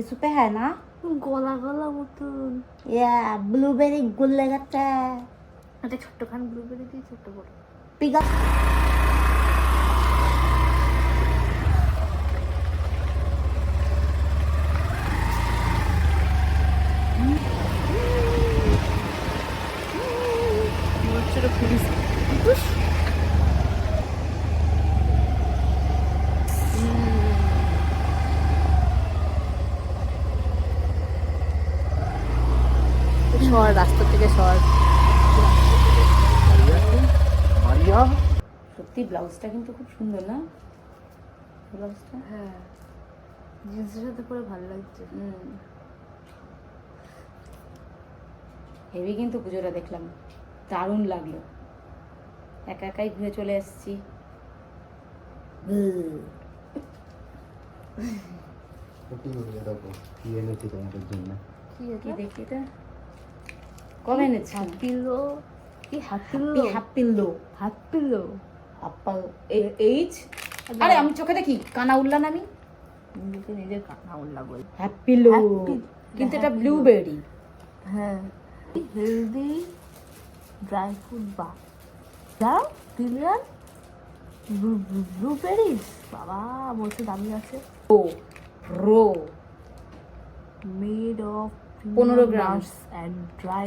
কি সুপে হয় না? গলা গলা মতন। ইয়া ব্লুবেরি গুল্লে গাটা একটা ছোট্ট খান ব্লুবেরি দিয়ে ছোট্ট বড় পিগা সর রাস্তা থেকে সর সত্যি ব্লাউজটা কিন্তু খুব সুন্দর না? ব্লাউজটা? হ্যাঁ। জিন্সের সাথে পরে ভালো লাগছে। হেভি কিন্তু পুজোটা দেখলাম। দারুণ লাগল। একা একাই ঘুরে চলে এসেছি। কি এনেছি তোমাদের জন্য। কি কি দেখি এটা? কবে এনেছি হাত পিলো কি হাত পিলো হ্যাপি হ্যাপি হাত পিলো আপ্পা এইচ আরে আমি চোখে দেখি কানা উল্লান আমি নিজেকে নিজের কান্না উল্লা বল হ্যাপি লো কিন্তু এটা ব্লুবেরি হ্যাঁ হেলদি ড্রাই ফ্রুট বা দাও দিলেন ব্লুবেরিজ বাবা বলছে দামি আছে ও প্রো মেড অফ 15 গ্রাম। অ্যান্ড ড্রাই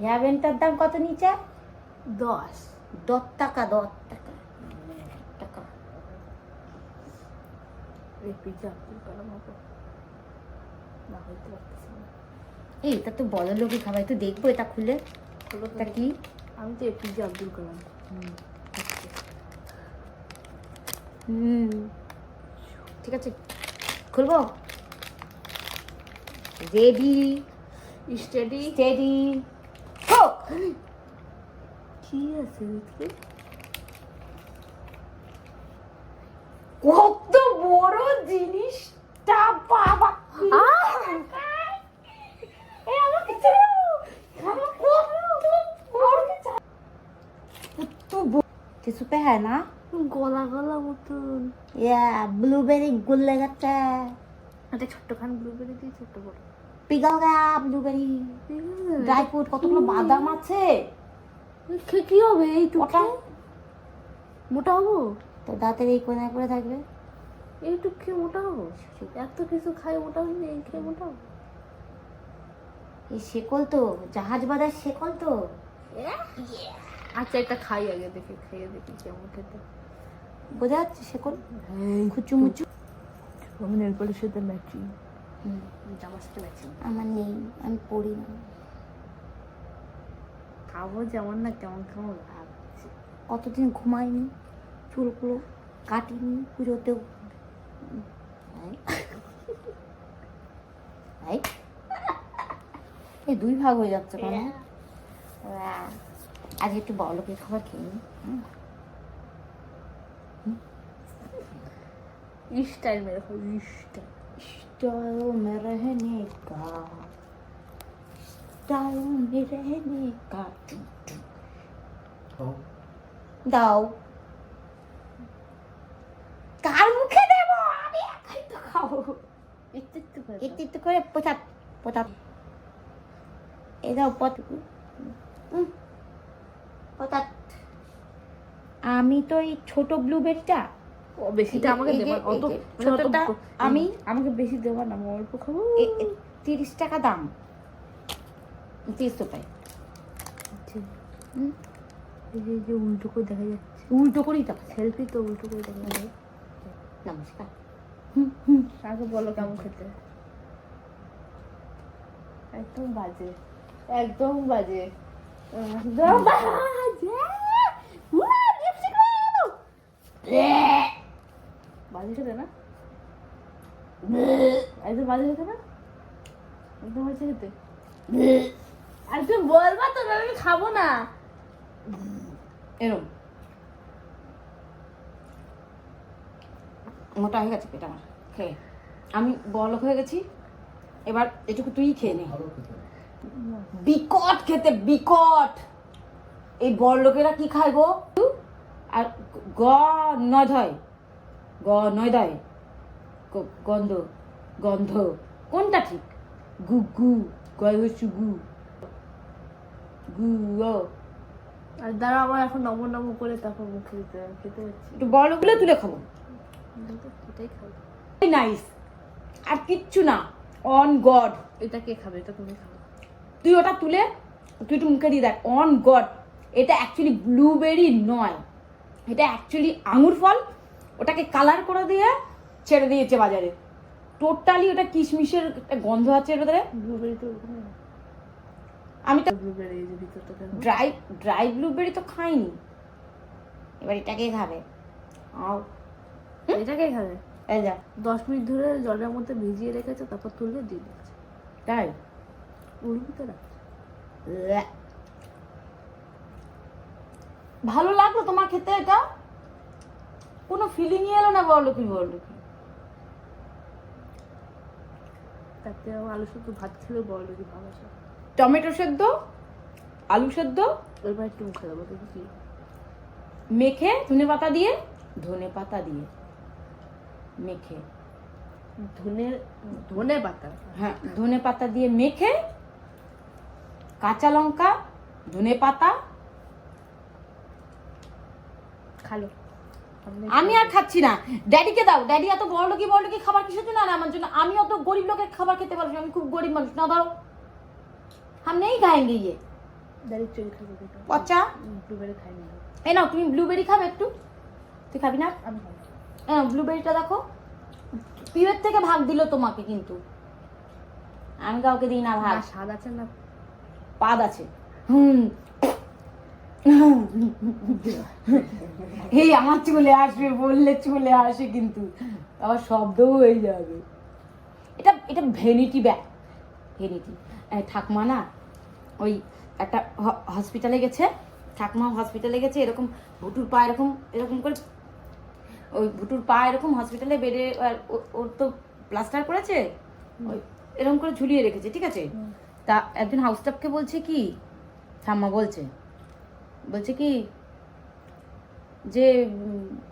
হেয়ার ব্যান্ডটার দাম কত নিচে? দশ। দশ টাকা দশ টাকা। টাকা। এই তা তো বড় লোকই খাবার তো দেখব এটা খুলে। এটা কি? আমি তো এপিজে আব্দুল কালাম। হুম ঠিক আছে খুলবো? রেডি স্টেডি স্টেডি হোক কি আছে দেখি কত বড় জিনিসটা বাবা। কিছু পে হ্যাঁ না? গলা গলা মতন। ইয়া ব্লুবেরি গুল্লে গাছটা একটা ছোট্ট খান ব্লুবেরি দিয়ে ছোট্ট বড় পিঘল গয়া ব্লুবেরি ড্রাই ফ্রুট কতগুলো বাদাম আছে? কি হবে এই ওটা মোটা? হব? তো দাঁতের এই কোনায় করে থাকবে। এইটুক খেয়ে মোটা হব? এত কিছু খাই মোটা হয়নি এই খেয়ে মোটা হব? এই শেকল তো জাহাজ বাঁধার শেকল তো। আচ্ছা একটা খাই আগে দেখি খেয়ে দেখি কেমন খেতে। বোঝা যাচ্ছে শেকল? খুচু মুচু আমি নেল পলিশের সাথে ম্যাচিং। জামার সাথে ম্যাচিং আমার নেই আমি পড়ি না। খাব যেমন না কেমন খাব ভাবছি। কতদিন ঘুমাইনি চুলগুলো কাটিনি পুজোতেও? এই। দুই ভাগ হয়ে যাচ্ছে কেন? আজ একটু বড়লোকের খাবার খেয়ে নি। স্টাইল মেরে খাব স্টাইল स्टाइल में रहने का स्टाइल में रहने का দাও কার মুখে দেব আমি একাই তো খাবো একটু একটু করে একটু একটু করে পোচাত পোচাত এই দাও পত উম, পোচাত আমি তো এই ছোট ব্লুবেরিটা ও বেশিটা আমাকে দেবা অত মানে ছোটটা আমি আমাকে বেশি দেবা না অল্প খাব। তিরিশ টাকা দাম। তিরিশ রুপায় হুম, এই যে- উল্টো করে দেখা যাচ্ছে। উল্টো করেই তো। সেলফি তো উল্টো করে দেখা যায় নমস্কার। আগে বলো কেমন খেতে? একদম বাজে একদম বাজে। একদম বাজে। বাজে খেতে না? একদম বাজে খেতে না? একদম বাজে খেতে। আর তুমি বলবা তো আমি খাব না। এরম। মোটা হয়ে গেছে পেট আমার। খেয়ে আমি বলক হয়ে গেছি। এবার এটুকু তুই খেয়ে নে। বিকট খেতে, বিকট। এই বড় লোকেরা কি খায় গো? আর গ নয় ধয়। গ নয় দয় গন্ধ গন্ধ। কোনটা ঠিক? গু গু গয় হচ্ছে গু। গু আর দ্বারা আমার এখন নম নম করে তারপর মুখে দিতে খেতে হচ্ছে একটু বড় লোকগুলো তুলে খাব। এটাই খাব। নাইস আর কিচ্ছু না। অন গড এটা কে খাবে? এটা তুমি খাবে। তুই ওটা তুলে তুই একটু মুখে দিয়ে দেখ। অন গড এটা অ্যাকচুয়ালি ব্লুবেরি নয়। এটা অ্যাকচুয়ালি আঙুর ফল। ওটাকে কালার করে দিয়ে ছেড়ে দিয়েছে বাজারে। টোটালি ওটা কিশমিশের একটা গন্ধ আছে এর ভেতরে। আমি তো ড্রাই ড্রাই ব্লুবেরি তো খাইনি। এবার এটাকে খাবে। আও এটাকে খাবে? এই যা। দশ মিনিট ধরে জলের মধ্যে ভিজিয়ে রেখেছে তারপর তুলে দিয়ে দিচ্ছে তাই? ভিতরে ল্যা। ভালো লাগল তোমার খেতে এটা? কোনো ফিলিংই এলো না বলো কি বলো কি তাতে আলু শুধু ভাত খেলেও বড় লোকই ভালো আছে। টমেটো সেদ্ধ আলু সেদ্ধ। এবার একটু মুখে দেবো দেখি কি। মেখে ধনে পাতা দিয়ে। ধনে পাতা দিয়ে। মেখে। ধনে ধনে পাতা? হ্যাঁ ধনে পাতা দিয়ে মেখে। কাঁচা লঙ্কা ধনে পাতা। খালো। আমি আর খাচ্ছি না ড্যাডিকে দাও ড্যাডি এত বড় লোকই বড় লোকই খাবার কিসের জন্য আনে আমার জন্য আমি অত গরিব লোকের খাবার খেতে পারছি না, আমি খুব গরিব মানুষ না ধরো हम नहीं खाएंगे ये দাঁড়িয়ে চল খাবো দেখো পচা ব্লুবেরি খাই না এই নাও তুমি ব্লুবেরি খাবে একটু তুই খাবি না আমি খাবো এই নাও ব্লুবেরিটা দেখো পিওর থেকে ভাগ দিল তোমাকে কিন্তু আমি কাউকে দিই না ভাগ না স্বাদ আছে না পাদ আছে হুম এই আমার চলে আসবে বললে চলে আসে কিন্তু আবার শব্দও হয়ে যাবে। এটা এটা ভেনিটি ব্যাগ ভেনিটি ঠাকমা না ওই একটা হসপিটালে গেছে ঠাকমা হসপিটালে গেছে এরকম ভুটুর পা এরকম এরকম করে ওই ভুটুর পা এরকম হসপিটালে বেডে ওর তো প্লাস্টার করেছে? ওই এরকম করে ঝুলিয়ে রেখেছে ঠিক আছে? তা একজন হাউস স্টাফকে বলছে কি? ঠাম্মা বলছে বলছে কি যে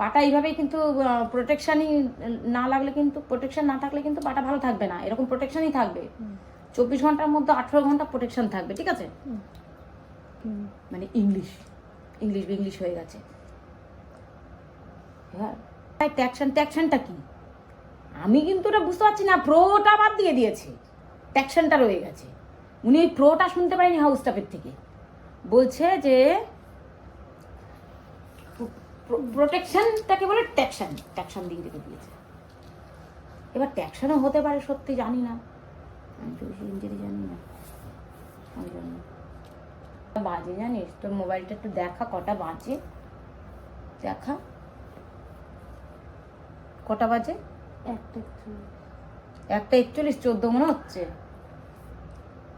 পাটা এইভাবেই কিন্তু প্রোটেকশনই না লাগলে কিন্তু প্রোটেকশন না থাকলে কিন্তু পাটা ভালো থাকবে না। এরকম প্রোটেকশনই থাকবে। চব্বিশ ঘণ্টার মধ্যে আঠেরো ঘণ্টা প্রোটেকশন থাকবে ঠিক আছে? মানে ইংলিশ ইংলিশ ইংলিশ হয়ে গেছে। হ্যাঁ। ট্যাকশন ট্যাকশনটা কি? আমি কিন্তু ওটা বুঝতে পারছি না প্রোটা বাদ দিয়ে দিয়েছে। ট্যাকশনটা রয়ে গেছে। উনি ওই প্রোটা শুনতে পারেনি হাউস স্টাফের থেকে। বলছে যে প্রোটেকশনটাকে বলে ট্যাকশন ট্যাকশন দিয়ে রেখে দিয়েছে। এবার ট্যাকশনও হতে পারে সত্যি জানি না। আমি তো বেশি ইঞ্জিনি জানি না। ওই জন্য বাজে জানিস? তোর মোবাইলটা একটু দেখা কটা বাজে? দেখা। কটা বাজে? একটা একটা একচল্লিশ চোদ্দ মনে হচ্ছে?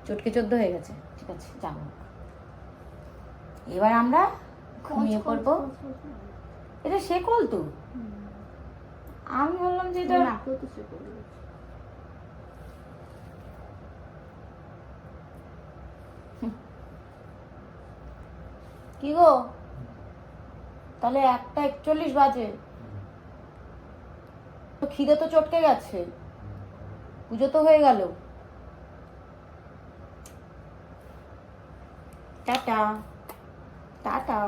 চটকে চোদ্দ হয়ে গেছে। ঠিক আছে যাব। এবার আমরা ঘুমিয়ে পড়ব। এটা সে কল তো? আমি বললাম যে এটা। কি গো? তাহলে একটা একচল্লিশ বাজে। তো খিদে তো চটকে গেছে। পুজো তো হয়ে গেল। টাটা। টাটা।